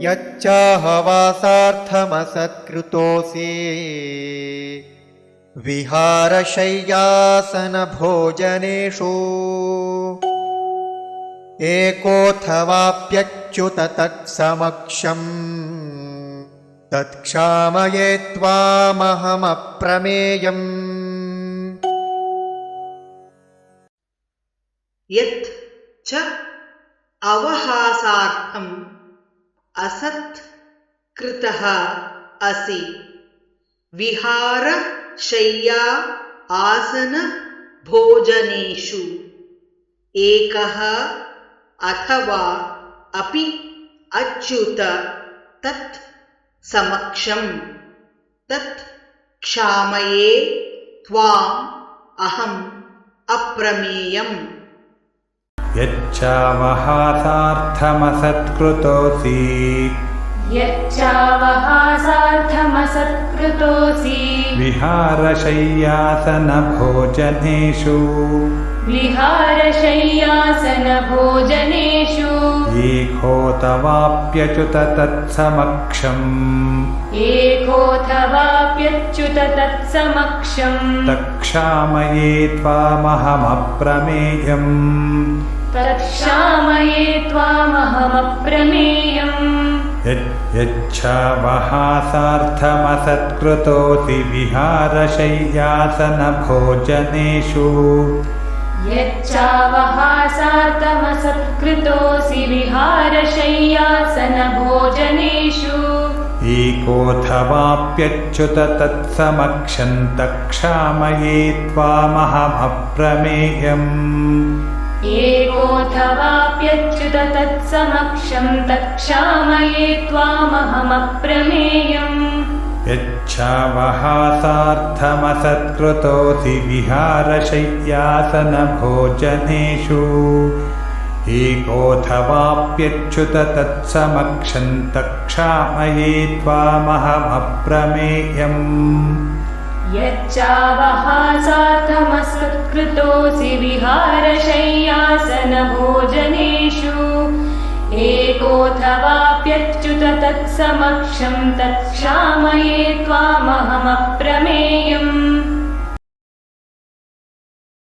यच्चाहवासार्थमसत्कृतोऽसि। विहारशय्यासनभोजनेषु। एकोऽथवाप्यच्युत तत्समक्षम् तत्क्षामये त्वामहमप्रमेयम्। यत् च अवहासार्थम् असत् कृतः असि विहारशय्या आसन भोजनेषु। एकः अथवा अपि अच्युत। तत् समक्षम्। तत् क्षामये त्वाम् अहम् अप्रमेयम्। यच्चावहासार्थमसत्कृतोऽसि यच्चावहासार्थमसत्कृतोऽसि विहारशय्यासनभोजनेषु। विहारशय्यासनभोजनेषु। एकोऽतवाप्यच्युत तत्समक्षम् एकोऽथवाप्यच्युत तत्समक्षम् तक्षामये त्वामहमप्रमेयम् तत्क्षामये त्वामहमप्रमेयम् यच् यच्छावहासार्थमसत्कृतोऽसि विहारशय्यासनभोजनेषु यच्चावहासार्थमसत्कृतोऽसि विहारशय्यासनभोजनेषु एकोऽथवाप्यच्युत तत्समक्षम् तक्षामये त्वामहमप्रमेयम् एकोऽथवाप्यच्युत तत्समक्षम् तत्क्षामये त्वामहमप्रमेयम्। यच्छावहासार्थमसत्कृतोऽसि विहारशय्यासनभोजनेषु। एकोऽथवाप्यच्युत तत्समक्षम् तक्षामये त्वामहमप्रमेयम् यच्चावहासार्थमसत्कृतोऽसि विहारशय्यासनभोजनेषु एकोऽथवाप्यच्युत तत्समक्षम् तत्क्षामये त्वामहमप्रमेयम्